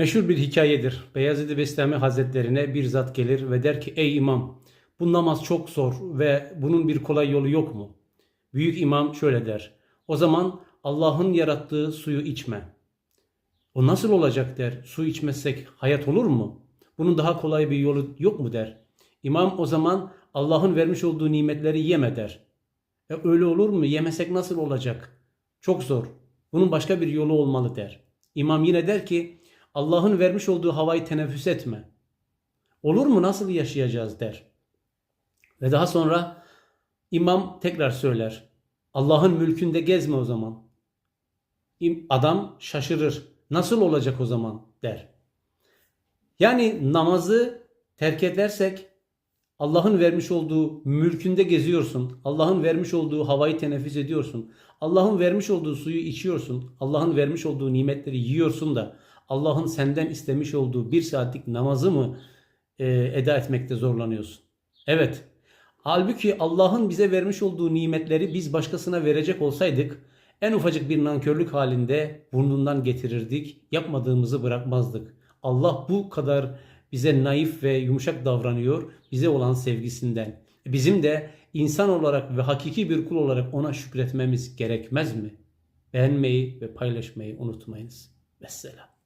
Meşhur bir hikayedir. Beyazıd-ı Bestami Hazretlerine bir zat gelir ve der ki ey imam bu namaz çok zor ve bunun bir kolay yolu yok mu? Büyük imam şöyle der. O zaman Allah'ın yarattığı suyu içme. O nasıl olacak der. Su içmezsek hayat olur mu? Bunun daha kolay bir yolu yok mu der. İmam o zaman Allah'ın vermiş olduğu nimetleri yeme der. E öyle olur mu? Yemesek nasıl olacak? Çok zor. Bunun başka bir yolu olmalı der. İmam yine der ki Allah'ın vermiş olduğu havayı teneffüs etme. Olur mu? Nasıl yaşayacağız der. Ve daha sonra imam tekrar söyler. Allah'ın mülkünde gezme o zaman. Adam şaşırır. Nasıl olacak o zaman der. Yani namazı terk edersek Allah'ın vermiş olduğu mülkünde geziyorsun. Allah'ın vermiş olduğu havayı teneffüs ediyorsun. Allah'ın vermiş olduğu suyu içiyorsun. Allah'ın vermiş olduğu nimetleri yiyorsun da Allah'ın senden istemiş olduğu bir saatlik namazı mı e, eda etmekte zorlanıyorsun? Evet. Halbuki Allah'ın bize vermiş olduğu nimetleri biz başkasına verecek olsaydık en ufacık bir nankörlük halinde burnundan getirirdik. Yapmadığımızı bırakmazdık. Allah bu kadar bize naif ve yumuşak davranıyor bize olan sevgisinden. Bizim de insan olarak ve hakiki bir kul olarak ona şükretmemiz gerekmez mi? Beğenmeyi ve paylaşmayı unutmayınız. Vesselam.